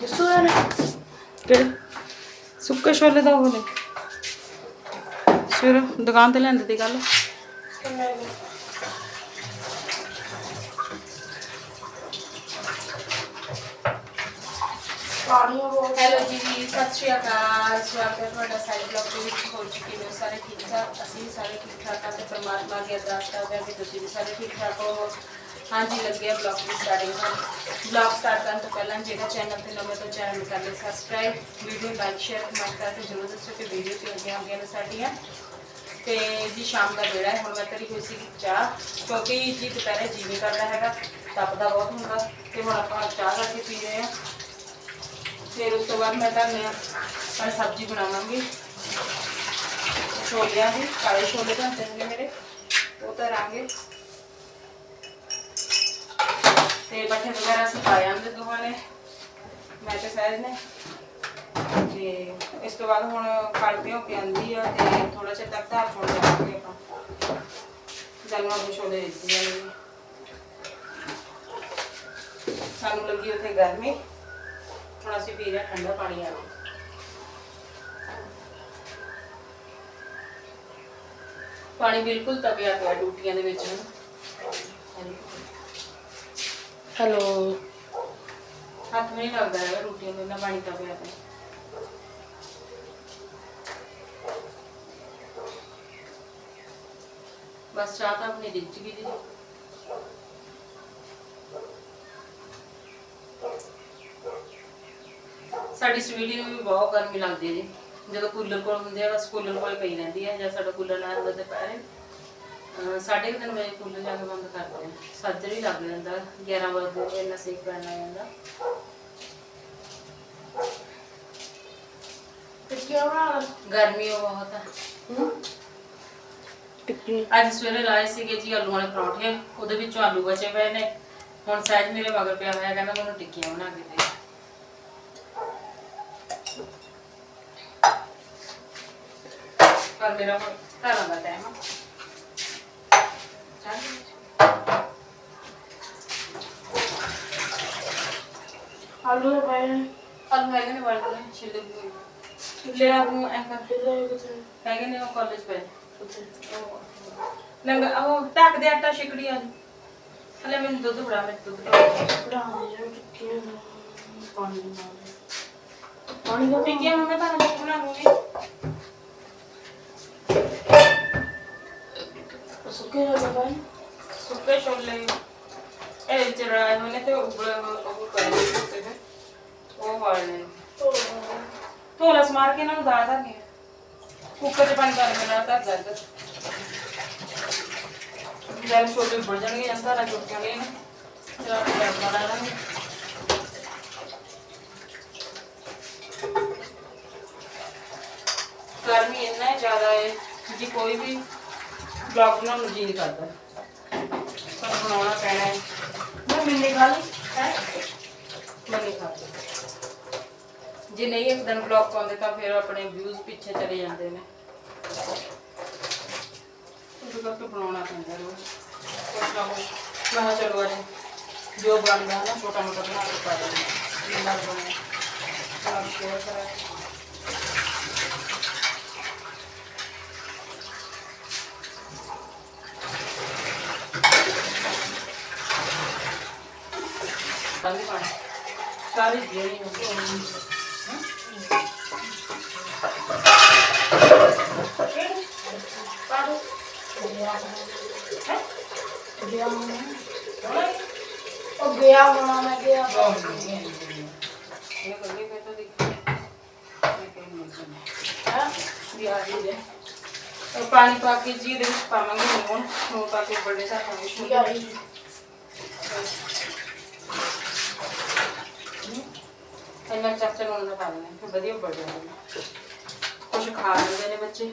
ਦੱਸੋ ਯਾਰ। ਕਿਹੜੇ? ਸੁੱਕੇ ਛੋਲੇ ਦਾ ਉਹ ਨੇ ਸਵੇਰ ਦੁਕਾਨ ਤੇ ਲੈਂਦੇ ਦੀ ਗੱਲ। ਹੈਲੋ ਜੀ ਸਤਿ ਸ਼੍ਰੀ ਅਕਾਲ। ਸਵਾਗਤ ਹੈ ਤੁਹਾਡਾ ਸਾਡੇ ਬਲੌਗ ਦੇ ਵਿੱਚ ਹੋ ਚੁੱਕੀ ਹੋ। ਸਾਰੇ ਠੀਕ ਠਾਕ? ਅਸੀਂ ਵੀ ਸਾਰੇ ਠੀਕ ਠਾਕ ਹਾਂ ਤੇ ਪਰਮਾਤਮਾ ਦੀ ਅਰਦਾਸ ਕਰਦੇ ਹਾਂ ਕਿ ਤੁਸੀਂ ਵੀ ਸਾਰੇ ਠੀਕ ਠਾਕ ਹੋ ਹਾਂਜੀ ਲੱਗੇ ਬਲੌਗ ਦੀ ਸਟਾਰਟਿੰਗ ਹਾਂ ਬਲੌਗ ਸਟਾਰਟ ਕਰਨ ਤੋਂ ਪਹਿਲਾਂ ਜਿਹੜਾ ਚੈਨਲ ਤੇ ਨਵੇਂ ਤੋਂ ਚੈਨਲ ਨੂੰ ਕਰ ਲਿਓ subscribe video like share comment ਕਰਕੇ ਜ਼ਰੂਰ ਦੱਸੋ ਕਿ ਵੀਡੀਓ ਕਿਵੇਂ ਆਉਂਦੀਆਂ ਨੇ ਸਾਡੀਆਂ। ਤੇ ਜੀ ਸ਼ਾਮ ਦਾ ਵੇੜਾ ਹੈ। ਹੁਣ ਮੈਂ ਤੇਰੀ ਹੋਈ ਸੀ ਚਾਹ ਕਿਉਂਕਿ ਜੀ ਦੁਪਹਿਰੇ ਜੀ ਨਹੀਂ ਕਰਦਾ ਹੈਗਾ ਤਪਦਾ ਬਹੁਤ ਹੁੰਦਾ। ਤੇ ਹੁਣ ਆਪਾਂ ਚਾਹ ਕਰਕੇ ਪੀ ਰਹੇ ਹਾਂ। ਫਿਰ ਉਸ ਤੋਂ ਬਾਅਦ ਮੈਂ ਤੁਹਾਨੂੰ ਮੈਂ ਸਬਜ਼ੀ ਬਣਾਵਾਂਗੀ। ਛੋਲਿਆਂ ਦੀ, ਕਾਲੇ ਛੋਲੇ ਬਣਦੇ ਨੇ ਮੇਰੇ। ਉਹ ਧਰਾਂਗੇ। ਤੇ ਬੱਠੇ ਵਗੈਰਾ ਸਫਾਏ ਆਂਦੇ ਦੋਹਾਂ ਨੇ। ਮੈਂ ਤੇ ਸਹਿਜ ਨੇ। ਤੇ ਇਸ ਤੋਂ ਬਾਅਦ ਹੁਣ ਕੜਦੇ ਹੋ ਕੇ ਆਂਦੀ ਆ ਤੇ ਥੋੜਾ ਚਿਰ ਤੱਕ ਧਾਰ ਛੋੜ ਜਾਵਾਂਗੇ ਆਪਾਂ। ਜਾਨੂੰ ਆਪਣੇ ਛੋਲੇ ਦੇ ਦਿਆਂਗੇ ਸਾਨੂੰ ਲੱਗੀ ਉੱਥੇ ਗਰਮੀ। ਹੁਣ ਅਸੀਂ ਪੀ ਰਹੇ ਠੰਡਾ ਪਾਣੀ ਆ ਪਾਣੀ ਬਿਲਕੁਲ ਤਪਿਆ ਪਿਆ ਟੂਟੀਆਂ ਦੇ ਵਿੱਚ। ਹੈਲੋ। ਹੱਥ ਨਹੀਂ ਲੱਗਦਾ ਹੈਗਾ ਟੂਟੀਆਂ ਨੂੰ ਇੰਨਾ ਪਾਣੀ ਤਪਿਆ ਪਿਆ। ਬਸ ਚਾਹ ਤਾਂ ਆਪਣੀ ਰਿੱਝ ਗਈ ਜੀ ਸਾਡੀ ਸਵੀਡੀ ਨੂੰ ਵੀ ਬਹੁਤ ਗਰਮੀ ਲੱਗਦੀ ਹੈ ਜੀ। ਜਦੋਂ ਕੂਲਰ ਕੋਲ ਹੁੰਦੇ ਆ ਬਸ ਕੂਲਰ ਕੋਲ ਪਈ ਰਹਿੰਦੀ ਹੈ ਜਾਂ ਸਾਡਾ ਕੂਲਰ ਨਾ ਹੁੰਦਾ ਦੁਪਹਿਰੇ ਸਾਢੇ ਕੁ ਤਿੰਨ ਵਜੇ ਕੂਲਰ ਜਾ ਕੇ ਬੰਦ ਕਰਦੇ ਆ। ਸੱਜਰ ਹੀ ਲੱਗ ਜਾਂਦਾ 11 ਵਜੇ ਇੰਨਾ ਸੇਕ ਪੈਣ ਲੱਗ ਜਾਂਦਾ ਟਿੱਕੀਆਂ ਬਣਾ ਗਰਮੀ ਉਹ ਬਹੁਤ ਆ। ਹੂੰ? ਟਿੱਕੀ। ਅੱਜ ਸਵੇਰੇ ਲਾਏ ਸੀਗੇ ਜੀ ਆਲੂ ਵਾਲੇ ਪਰੌਂਠੇ ਉਹਦੇ ਵਿੱਚੋਂ ਆਲੂ ਬਚੇ ਪਏ ਨੇ। ਹੁਣ ਸਹਿਜ ਮੇਰੇ ਮਗਰ ਪਿਆ ਹੋਇਆ ਕਹਿੰਦਾ ਮੈਨੂੰ ਟਿੱਕੀਆਂ ਬਣਾ ਕੇ ਦੇ। ਪਰ ਮੇਰਾ ਹੁਣ ਘਰਾਂ ਦਾ ਟਾਈਮ ਆ। ਚੱਲ। ਆਲੂ ਦੇ ਪਏ ਨੇ। ਆਲੂ ਹੈਗੇ ਨੇ ਵਾਲੇ ਨੇ ਛਿੱਲੇ ਹੋਏ। ਲੈ ਆ ਨੂੰ ਐਂ ਕਰ। ਇਹਦੇ ਕਿਤੇ ਹੈਗੇ ਨੇ ਉਹ ਕਾਲਜ ਪਏ। ਕਿਤੇ ਲੰਗਾ ਉਹ ਢੱਕ ਦੇ ਆਟਾ ਛਿਕੜੀ ਆ ਹਲੇ ਮੈਨੂੰ ਦੁੱਧ ਬੜਾ ਮੈਂ ਦੁੱਧ ਬਣਾ ਬਣਾ ਦੇ ਜੋ ਦਾ ਪਾਣੀ ਨਾਲ ਪਾਣੀ ਦਾ ਟਿੱਕੀਆਂ ਹੁਣ ਮੈਂ ਤੁਹਾਨੂੰ ਬਣਾ ਲੂੰਗੀ ਸੁੱਕੇ ਹੋ ਗਏ ਸੁੱਕੇ ਛੋਲੇ ਇਹ ਵਿੱਚ ਰਾਏ ਤੇ ਉਬਲੇ ਉਹ ਕਰੇ ਸੁੱਕੇ ਨੇ ਉਹ ਵਾਲੇ ਨੇ ਸਮਾਰ ਕੇ ਇਹਨਾਂ ਨੂੰ ਦਾਲ ਧਰਨੀ ਕੁੱਕਰ 'ਚ ਪਾਣੀ ਪਾ ਨਾਲ ਧਰ ਜਾਂਦਾ ਜਦ ਛੋਲੇ ਉੱਬਲ ਜਾਣਗੇ ਜਾਂ ਸਾਰਾ ਚੁੱਕ ਜਾਣਗੇ ਨਾ ਫਿਰ ਆਪਾਂ ਬਣਾ ਲਾਂਗੇ ਗਰਮੀ ਇੰਨਾ ਜ਼ਿਆਦਾ ਹੈ ਕਿ ਕੋਈ ਵੀ ਬਲੌਗ ਬਣਾਉਣ ਨੂੰ ਜੀ ਨਹੀਂ ਕਰਦਾ। ਪਰ ਬਣਾਉਣਾ ਪੈਣਾ ਹੈ। ਮੈਂ ਮਿਲਨੇ ਖਾ ਲਈ। ਹੈ? ਮੈਂ ਨਹੀਂ ਖਾ ਜੇ ਨਹੀਂ ਇੱਕ ਦਿਨ ਬਲੌਗ ਪਾਉਂਦੇ ਤਾਂ ਫਿਰ ਆਪਣੇ ਵਿਊਜ਼ ਪਿੱਛੇ ਚਲੇ ਜਾਂਦੇ ਨੇ। ਉਹਦੇ ਕਰਕੇ ਬਣਾਉਣਾ ਪੈਂਦਾ ਰੋਜ਼ ਕੁਛ ਨਾ ਕੁਛ। ਮੈਂ ਕਿਹਾ ਚਲੋ ਅੱਜ ਜੋ ਬਣਦਾ ਨਾ, ਛੋਟਾ ਮੋਟਾ ਬਣਾ ਕੇ ਪਾ ਦਿੰਦੇ ਜਿੰਨਾ ਬਣਿਆ। ਤਾਂ ਸ਼ੇਅਰ ਕਰਾਂਗੇ ਪਾਣੀ ਪਾਣੀ ਸਾਰੀ ਜਿਹੜੀ ਹੁੰਦੀ ਪਾੜੋ ਹੈ ਗਿਆ ਹੋਣਾ ਉਹ ਗਿਆ ਹੋਣਾ ਮੈਂ ਗਿਆ ਇਹ ਕੋਈ ਮੈਂ ਤਾਂ ਦੇਖ ਇਹ ਕੋਈ ਨਹੀਂ ਹਾਂ ਵੀ ਆ ਜੀ ਦੇ ਉਹ ਪਾਣੀ ਪਾ ਕੇ ਜੀ ਦੇ ਵਿੱਚ ਪਾਵਾਂਗੇ ਲੂਣ ਲੂਣ ਪਾ ਕੇ ਬੜੇ ਸਾਰਾ ਪਾਣੀ ਸ਼ੁਰੂ ਗਿਆ ਹੀ ਇੰਨਾ ਚਾਚਾ ਨੂੰ ਨਾ ਪਾ ਦੇਣਾ ਫਿਰ ਵਧੀਆ ਬਣ ਜਾਂਦੇ ਕੁਝ ਖਾ ਲੈਂਦੇ ਨੇ ਬੱਚੇ।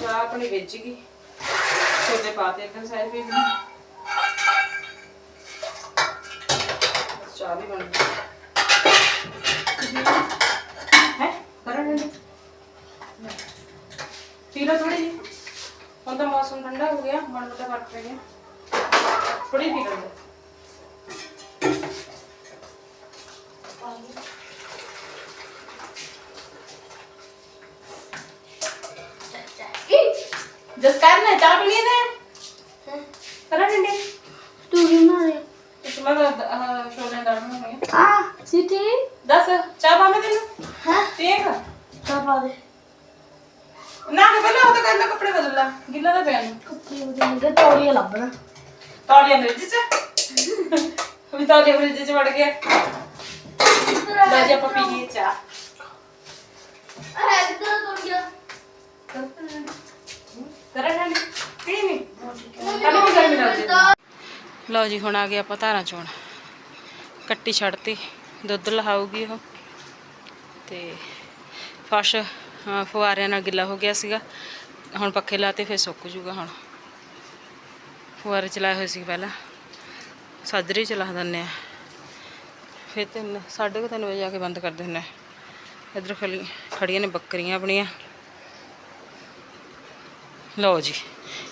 ਚਾਹ ਆਪਣੀ ਵੇਚ ਗਈ ਛੋਲੇ ਪਾਤੇ ਇੱਧਰ ਸਾਰੇ ਵੀ। ਚਾਹ ਵੀ ਬਣ ਗਈ। ਹੈ? ਕਰਨ ਦੇ। ਪੀ ਲਓ ਥੋੜੀ ਜਿਹੀ। ਹੁਣ ਤਾਂ ਮੌਸਮ ਠੰਡਾ ਹੋ ਗਿਆ। ਮਨ ਮੋਟਾ ਫ਼ਰਕ ਪੈ ਗਿਆ। ਥੋੜੀ ਪੀ ਲਓ ਨਾ ਕਿ ਪਹਿਲਾਂ ਉਹ ਤਾਂ ਕਹਿੰਦਾ ਕੱਪੜੇ ਬਦਲ ਲਾ। ਗਿੱਲਾ ਤਾਂ ਪਿਆ ਨੂੰ। ਕੱਪੜੇ ਉਹਦੇ ਮੁੰਡੇ ਤੌੜੀਆਂ ਲੱਭਣਾ। ਤੌਲੀਆ ਫ੍ਰਿਜ ਚ? ਵੀ ਤੌਲੀਆ ਫ੍ਰਿਜ ਚ ਵੜ ਗਿਆ। ਲੈ ਜੀ ਆਪਾਂ ਪੀ ਲਈਏ ਚਾਹ। ਹੈ ਕਿੱਧਰ ਤੌੜੀਆਂ ਕਰਾਂ ਠੰਡ ਪੀ ਨਹੀਂ ਕੱਲ ਵੀ ਗਰਮੀ ਲੱਗਦੀ ਲਓ ਜੀ ਹੁਣ ਆ ਗਏ ਆਪਾਂ ਧਾਰਾਂ ਚੋਣ। ਕੱਟੀ ਛੱਡਤੀ। ਦੁੱਧ ਲਹਾਊਗੀ ਉਹ। ਤੇ ਫਰਸ਼ ਹਾਂ, ਫੁਆਰਿਆਂ ਨਾਲ ਗਿੱਲਾ ਹੋ ਗਿਆ ਸੀਗਾ। ਹੁਣ ਪੱਖੇ ਲਾਤੇ ਫਿਰ ਸੁੱਕ ਜੂਗਾ ਹੁਣ। ਫੁਆਰੇ ਚਲਾਏ ਹੋਏ ਸੀ ਪਹਿਲਾਂ। ਸਾਜਰੇ ਚਲਾ ਦਿੰਦੇ ਆ। ਫਿਰ ਤਿੰਨ ਸਾਢੇ ਕੁ ਤਿੰਨ ਵਜੇ ਆ ਕੇ ਬੰਦ ਕਰ ਦਿੰਦੇ ਆ। ਇਧਰ ਖਲੀ ਖੜੀਆਂ ਨੇ ਬੱਕਰੀਆਂ ਆਪਣੀਆਂ। ਲਓ ਜੀ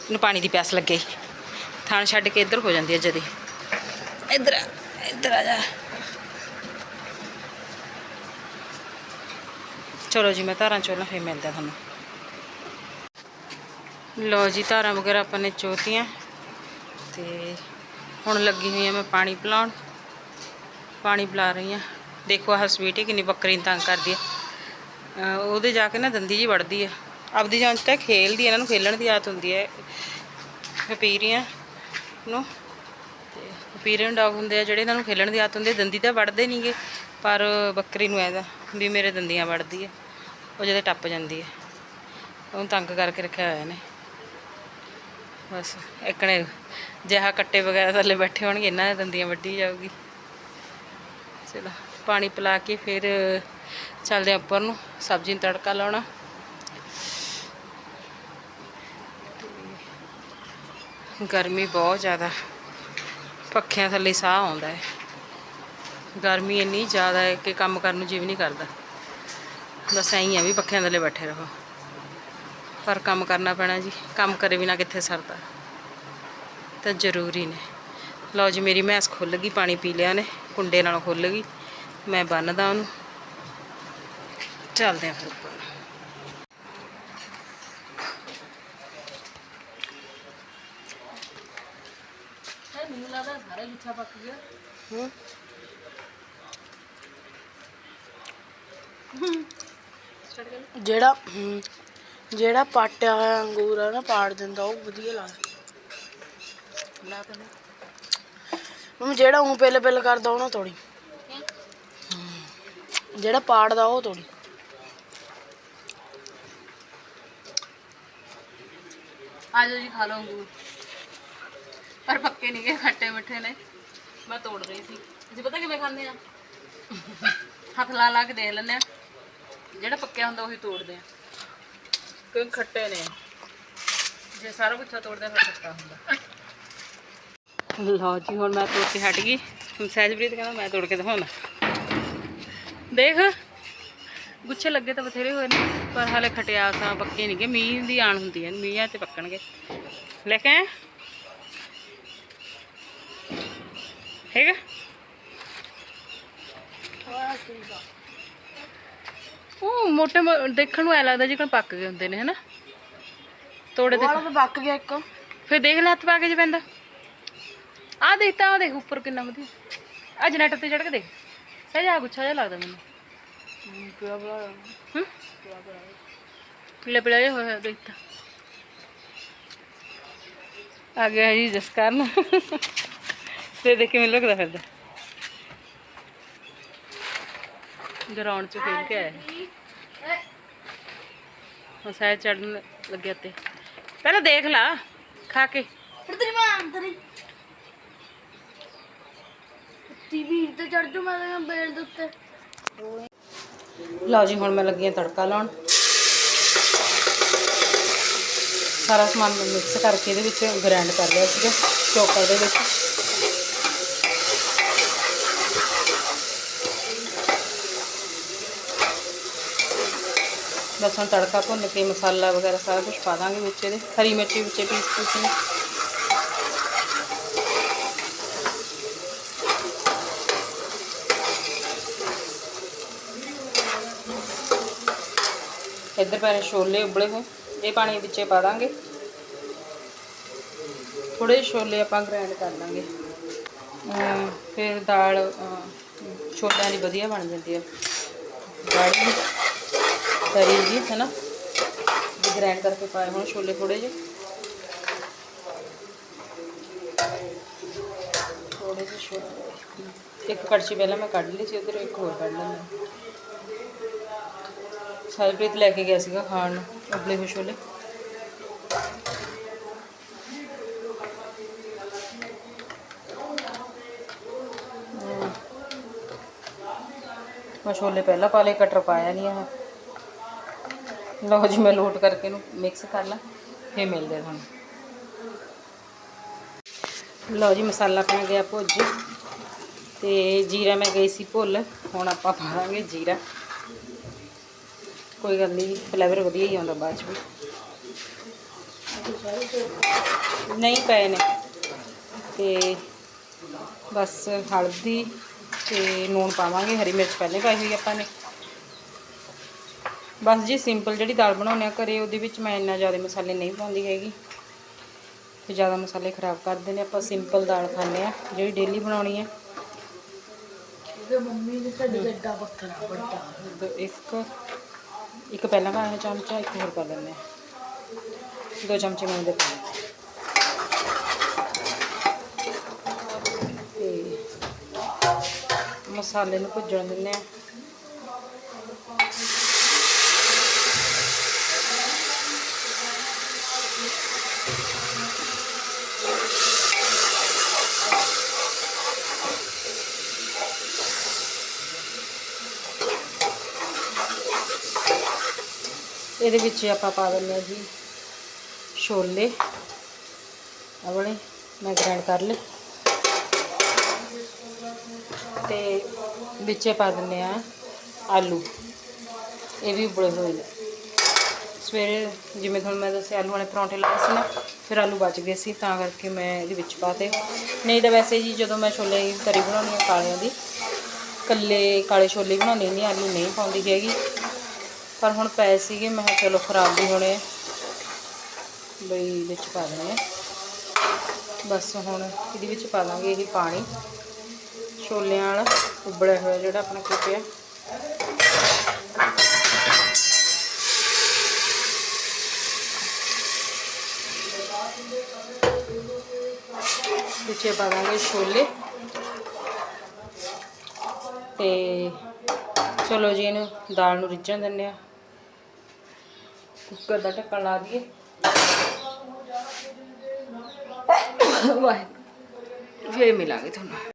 ਇਹਨੂੰ ਪਾਣੀ ਦੀ ਪਿਆਸ ਲੱਗੇ। ਥਾਣ ਛੱਡ ਕੇ ਇੱਧਰ ਹੋ ਜਾਂਦੀ ਹੈ ਜਦੀ। ਇੱਧਰ ਇੱਧਰ ਆ ਜਾ। ਚਲੋ ਜੀ ਮੈਂ ਧਾਰਾਂ ਚੋਲਾਂ ਫਿਰ ਮਿਲਦਾ ਤੁਹਾਨੂੰ। ਲਓ ਜੀ ਧਾਰਾਂ ਵਗੈਰਾ ਆਪਾਂ ਨੇ ਚੋਤੀਆਂ। ਤੇ ਹੁਣ ਲੱਗੀ ਹੋਈ ਆ ਮੈਂ ਪਾਣੀ ਪਿਲਾਉਣ। ਪਾਣੀ ਪਿਲਾ ਰਹੀ ਆ। ਦੇਖੋ ਆਹ ਸਵੀਟੀ ਕਿੰਨੀ ਬੱਕਰੀ ਨੂੰ ਤੰਗ ਕਰਦੀ ਆ। ਉਹਦੇ ਜਾ ਕੇ ਨਾ ਦੰਦੀ ਜੀ ਵੜਦੀ ਆ। ਆਪਦੀ ਜਾਂਚ ਤਾਂ ਖੇਲਦੀ ਆ, ਇਹਨਾਂ ਨੂੰ ਖੇਲਣ ਦੀ ਆਦਤ ਹੁੰਦੀ ਹੈ ਪਪੀਰੀਆਂ ਨੂੰ ਤੇ ਪਪੀਰੀਅਨ ਡੌਗ ਹੁੰਦੇ ਆ ਜਿਹੜੇ ਇਹਨਾਂ ਨੂੰ ਖੇਲਣ ਦੀ ਆਦਤ ਹੁੰਦੀ ਦੰਦੀ ਤਾਂ ਵੜਦੇ ਨਹੀਂਗੇ ਪਰ ਬੱਕਰੀ ਨੂੰ ਐਦਾ ਵੀ ਮੇਰੇ ਦੰਦੀਆਂ ਵੜਦੀ ਹੈ ਉਹ ਜਦੋਂ ਟੱਪ ਜਾਂਦੀ ਹੈ ਉਹਨੂੰ ਤੰਗ ਕਰਕੇ ਰੱਖਿਆ ਹੋਇਆ ਨੇ ਬਸ, ਇੱਕਣੇ ਜਿਹਾ ਕੱਟੇ ਵਗੈਰਾ ਥੱਲੇ ਬੈਠੇ ਹੋਣਗੇ, ਇਹਨਾਂ ਦੇ ਦੰਦੀਆਂ ਵੱਢੀ ਜਾਊਗੀ। ਚਲੋ, ਪਾਣੀ ਪਿਲਾ ਕੇ ਫਿਰ ਚੱਲਦੇ ਹਾਂ ਉੱਪਰ ਨੂੰ, ਸਬਜ਼ੀ ਨੂੰ ਤੜਕਾ ਲਾਉਣਾ। ਗਰਮੀ ਬਹੁਤ ਜ਼ਿਆਦਾ, ਪੱਖਿਆਂ ਥੱਲੇ ਸਾਹ ਆਉਂਦਾ ਹੈ। ਗਰਮੀ ਇੰਨੀ ਜ਼ਿਆਦਾ ਹੈ ਕਿ ਕੰਮ ਕਰਨ ਨੂੰ ਜੀਵ ਨਹੀਂ ਕਰਦਾ। ਬਸ ਐਂ ਹੀ ਆ ਵੀ ਪੱਖਿਆਂ ਥੱਲੇ ਬੈਠੇ ਰਹੋ। ਪਰ ਕੰਮ ਕਰਨਾ ਪੈਣਾ ਜੀ ਕੰਮ ਕਰੇ ਬਿਨਾ ਕਿੱਥੇ ਸਰਦਾ? ਤਾਂ ਜ਼ਰੂਰੀ ਨੇ। ਲਓ ਜੀ ਮੇਰੀ ਮੈਸ ਖੁੱਲ ਗਈ ਪਾਣੀ ਪੀ ਲਿਆ ਨੇ ਕੁੰਡੇ ਨਾਲ ਖੁੱਲ ਗਈ। ਮੈਂ ਬੰਨਦਾ ਉਹਨੂੰ। ਚੱਲਦੇ ਆ ਫਿਰ ਉੱਪਰ। ਮੈਨੂੰ ਲੱਗਦਾ ਸਾਰਾ ਗੁੱਛਾ ਪੱਕ ਗਿਆ। ਹੂੰ। ਜਿਹੜਾ ਜਿਹੜਾ ਪਾਟਿਆ ਹੋਇਆ ਅੰਗੂਰ ਆ ਨਾ ਪਾੜ ਦਿੰਦਾ ਉਹ ਵਧੀਆ ਲੱਗਦਾ। ਮੰਮੀ ਜਿਹੜਾ ਉਹ ਪਿੱਲ ਪਿੱਲ ਕਰਦਾ ਉਹ ਨਾ ਤੋੜੀ। ਜਿਹੜਾ ਪਾੜਦਾ ਉਹ ਤੋੜੀ। ਆ ਜਾਓ ਜੀ ਖਾ ਲਓ ਅੰਗੂਰ। ਪਰ ਪੱਕੇ ਨਹੀਂ ਗਏ ਖੱਟੇ ਮਿੱਠੇ ਨੇ। ਮੈਂ ਤੋੜ ਰਹੀ ਸੀ। ਤੁਸੀਂ ਪਤਾ ਕਿਵੇਂ ਖਾਂਦੇ ਆ? ਹੱਥ ਲਾ ਲਾ ਕੇ ਦੇਖ ਲੈਂਦੇ ਆ। ਜਿਹੜਾ ਪੱਕਿਆ ਹੁੰਦਾ ਉਹੀ ਤੋੜਦੇ ਆ। ਕਿਉਂਕਿ ਖੱਟੇ ਨੇ। ਜੇ ਸਾਰਾ ਗੁੱਛਾ ਤੋੜਦੇ ਆ, ਫਿਰ ਖੱਟਾ ਹੁੰਦਾ। ਲਓ ਜੀ ਹੁਣ ਮੈਂ ਤੋੜ ਕੇ ਹਟ ਗਈ। ਹੁਣ ਸਹਿਜਪ੍ਰੀਤ ਕਹਿੰਦਾ ਮੈਂ ਤੋੜ ਕੇ ਦਿਖਾਉਣਾ। ਦੇਖ ਗੁੱਛੇ ਲੱਗੇ ਤਾਂ ਬਥੇਰੇ ਹੋਏ ਨੇ ਪਰ ਹਾਲੇ ਖਟਿਆਸਾਂ ਪੱਕੇ ਨਹੀਂ ਗਏ। ਮੀਂਹ ਦੀ ਆਣ ਹੁੰਦੀ ਹੈ ਮੀਂਹਾਂ ਤੇ ਪੱਕਣਗੇ। ਲੈ ਕੇ ਹੈਗਾ ਉਹ ਮੋਟੇ ਮੋ- ਦੇਖਣ ਨੂੰ ਐ ਲੱਗਦਾ ਜਿਵੇਂ ਪੱਕ ਗਏ ਹੁੰਦੇ ਨੇ ਹਨਾ? ਤੋੜੇ ਤੇ ਵਾਲਾ ਤਾਂ ਪੱਕ ਗਿਆ ਇੱਕ। ਫਿਰ ਦੇਖ ਲੈ ਹੱਥ ਪਾ ਕੇ ਜੇ ਪੈਂਦਾ। ਆ ਦੇਖ ਤਾਂ ਦੇਖ ਉੱਪਰ ਕਿੰਨਾ ਵਧੀਆ। ਆ ਜਨੇਟਰ ਤੇ ਚੜ ਕੇ ਦੇਖ। ਸਹਿਜ ਆ ਗੁੱਛਾ ਜਿਹਾ ਲੱਗਦਾ ਮੈਨੂੰ। ਹੂੰ ਪੀਲਾ ਪੀਲਾ ਜਿਹਾ ਹੋਇਆ ਹੋਇਆ ਦੇਖ ਤਾਂ। ਆ ਗਿਆ ਜੀ ਜਸ ਕਰਨ। ਤੇ ਦੇਖ ਕਿਵੇਂ ਲੱਗਦਾ ਫਿਰਦਾ। ਗਰਾਊਂਡ 'ਚ ਖੇਡ ਕੇ ਆਇਆ। ਹੈ। ਹੁਣ ਸਾਇਦ ਚੜਨ ਲੱਗਿਆ ਤੇ ਪਹਿਲਾਂ ਦੇਖ ਲਾ ਖਾ ਕੇ। ਤੇਰੀ ਮਾਂ ਤੇਰੀ। ਟੀਵੀ ਤੇ ਚੜ ਜੂ ਮੈਂ ਤਾਂ ਬੇਲ ਦੇ ਉੱਤੇ। ਲਓ ਜੀ ਹੁਣ ਮੈਂ ਲੱਗੀ ਹਾਂ ਤੜਕਾ ਲਾਉਣ। ਸਾਰਾ ਸਮਾਨ ਮੈਂ ਮਿਕਸ ਕਰਕੇ ਇਹਦੇ ਵਿੱਚ ਗ੍ਰਾਈਂਡ ਕਰ ਲਿਆ ਸੀਗਾ ਚੋਪਰ ਦੇ ਵਿੱਚ। ਲਸਣ ਤੜਕਾ ਭੁੰਨ ਕੇ ਮਸਾਲਾ ਵਗੈਰਾ ਸਾਰਾ ਕੁਝ ਪਾ ਦਾਂਗੇ ਵਿੱਚ ਇਹਦੇ। ਹਰੀ ਮਿਰਚੀ ਵਿੱਚ ਪੀਸ ਪੀਸ ਨੇ ਇੱਧਰ ਪਏ ਛੋਲੇ ਉਬਲੇ ਹੋਏ ਇਹ ਪਾਣੀ ਵਿੱਚੇ ਪਾ ਦਾਂਗੇ। ਥੋੜੇ ਜਿਹੇ ਛੋਲੇ ਆਪਾਂ ਗ੍ਰਾਈਂਡ ਕਰ ਲਾਂਗੇ। ਫਿਰ ਦਾਲ ਅਮ, ਛੋਲਿਆਂ ਦੀ ਵਧੀਆ ਬਣ ਜਾਂਦੀ ਹੈ ਗਾੜੀ ਤਰੀ ਜੀ ਹੈ ਨਾ ਗ੍ਰਾਈਂਡ ਕਰਕੇ ਪਾਏ ਹੁਣ ਛੋਲੇ ਥੋੜੇ ਜਿਹੇ ਥੋੜੇ ਜਿਹੇ ਛੋਲੇ ਇੱਕ ਕੜਛੀ ਪਹਿਲਾਂ ਮੈਂ ਕੱਢ ਲਈ ਸੀ ਉਧਰ ਇੱਕ ਹੋਰ ਕੱਢ ਲੈਂਦਾ ਸਾਜਪ੍ਰੀਤ ਲੈ ਕੇ ਗਿਆ ਸੀਗਾ ਖਾਣ ਨੂੰ ਉਬਲੇ ਹੋਏ ਛੋਲੇ ਮੈਂ ਛੋਲੇ ਪਹਿਲਾਂ ਪਾ ਲਏ ਕਟਰ ਪਾਇਆ ਨਹੀਂ ਆ ਲਓ ਜੀ, ਮੈਂ ਲੋਟ ਕਰਕੇ ਇਹਨੂੰ ਮਿਕਸ ਕਰ ਲਾਂ। ਫੇਰ ਮਿਲਦੇ ਤੁਹਾਨੂੰ। ਲਓ ਜੀ, ਮਸਾਲਾ ਪੈ ਗਿਆ ਭੁੱਜ ਤੇ ਜੀਰਾ ਮੈਂ ਗਈ ਸੀ ਭੁੱਲ। ਹੁਣ ਆਪਾਂ ਪਾਵਾਂਗੇ ਜੀਰਾ। ਕੋਈ ਗੱਲ ਨਹੀਂ ਫਲੇਵਰ ਵਧੀਆ ਹੀ ਆਉਂਦਾ ਬਾਅਦ ਚ ਵੀ। ਨਹੀਂ ਪਏ ਨੇ। ਤੇ ਬਸ ਹਲਦੀ ਤੇ ਨੂਣ ਪਾਵਾਂਗੇ, ਹਰੀ ਮਿਰਚ ਪਹਿਲੇ ਪਾਈ ਹੋਈ ਆਪਾਂ ਨੇ। ਬਸ ਜੀ ਸਿੰਪਲ ਜਿਹੜੀ ਦਾਲ ਬਣਾਉਂਦੇ ਆ ਘਰੇ ਉਹਦੇ ਵਿੱਚ ਮੈਂ ਇੰਨਾ ਜ਼ਿਆਦਾ ਮਸਾਲੇ ਨਹੀਂ ਪਾਉਂਦੀ ਹੈਗੀ। ਤੇ ਜ਼ਿਆਦਾ ਮਸਾਲੇ ਖਰਾਬ ਕਰਦੇ ਨੇ ਆਪਾਂ ਸਿੰਪਲ ਦਾਲ ਖਾਂਦੇ ਆ ਜਿਹੜੀ ਡੇਲੀ ਬਣਾਉਣੀ ਹੈ ਮੰਮੀ ਨੇ ਸਾਡੇ ਵੱਡਾ। ਇੱਕ ਇੱਕ ਪਹਿਲਾਂ ਪਾਇਆ ਚਮਚਾ ਇੱਕ ਹੋਰ ਪਾ ਲੈਂਦੇ ਆ। ਦੋ ਚਮਚੇ ਮੈਂ ਦੇ ਪਾ ਤੇ ਮਸਾਲੇ ਨੂੰ ਭੁੱਜਣ ਦਿੰਦੇ ਆ। ਇਹਦੇ ਵਿੱਚ ਆਪਾਂ ਪਾ ਦਿੰਦੇ ਆ ਜੀ ਛੋਲੇ। ਆਹ ਮੈਂ ਗ੍ਰਾਈਂਡ ਕਰ ਲਏ। ਤੇ ਵਿੱਚ ਪਾ ਦਿੰਦੇ ਆ ਆਲੂ। ਇਹ ਵੀ ਉਬਲੇ ਹੋਏ ਨੇ। ਸਵੇਰੇ ਜਿਵੇਂ ਤੁਹਾਨੂੰ ਮੈਂ ਦੱਸਿਆ ਆਲੂ ਵਾਲੇ ਪਰੌਂਠੇ ਲਾਏ ਸੀ ਨਾ ਫਿਰ ਆਲੂ ਬਚ ਗਏ ਸੀ ਤਾਂ ਕਰਕੇ ਮੈਂ ਇਹਦੇ ਵਿੱਚ ਪਾਤੇ ਨਹੀਂ ਤਾਂ ਵੈਸੇ ਜੀ ਜਦੋਂ ਮੈਂ ਛੋਲੇ ਦੀ ਤਰੀ ਬਣਾਉਣੀ ਆ ਕਾਲਿਆਂ ਦੀ ਕੱਲੇ ਕਾਲੇ ਛੋਲੇ ਬਣਾਉਂਦੀ ਹੁੰਦੀ ਹਾਂ, ਆਲੂ ਨਹੀਂ ਪਾਉਂਦੀ ਹੈਗੀ। ਪਰ ਹੁਣ ਪਏ ਸੀਗੇ, ਮੈਂ ਕਿਹਾ ਚਲੋ ਖਰਾਬ ਵੀ ਹੋਣੇ ਬਈ ਵਿੱਚ ਪਾ ਦਿੰਦੇ ਆ। ਬਸ ਹੁਣ ਇਹਦੇ ਵਿੱਚ ਪਾ ਦਾਂਗੇ ਇਹ ਪਾਣੀ। ਛੋਲਿਆਂ ਵਾਲਾ ਉਬਲਿਆ ਹੋਇਆ ਜਿਹੜਾ ਆਪਣਾ ਕੁੱਟਿਆ ਵਿੱਚੇ ਪਾ ਦਾਂਗੇ ਛੋਲੇ। ਤੇ ਚਲੋ ਜੀ, ਇਹਨੂੰ ਦਾਲ ਨੂੰ ਰਿੱਝਣ ਦਿੰਦੇ ਆ। ਕੁੱਕਰ ਦਾ ਢੱਕਣ ਲਾ ਦਈਏ। ਵਾਹ ਫੇਰ ਮਿਲਾਂਗੇ ਤੁਹਾਨੂੰ।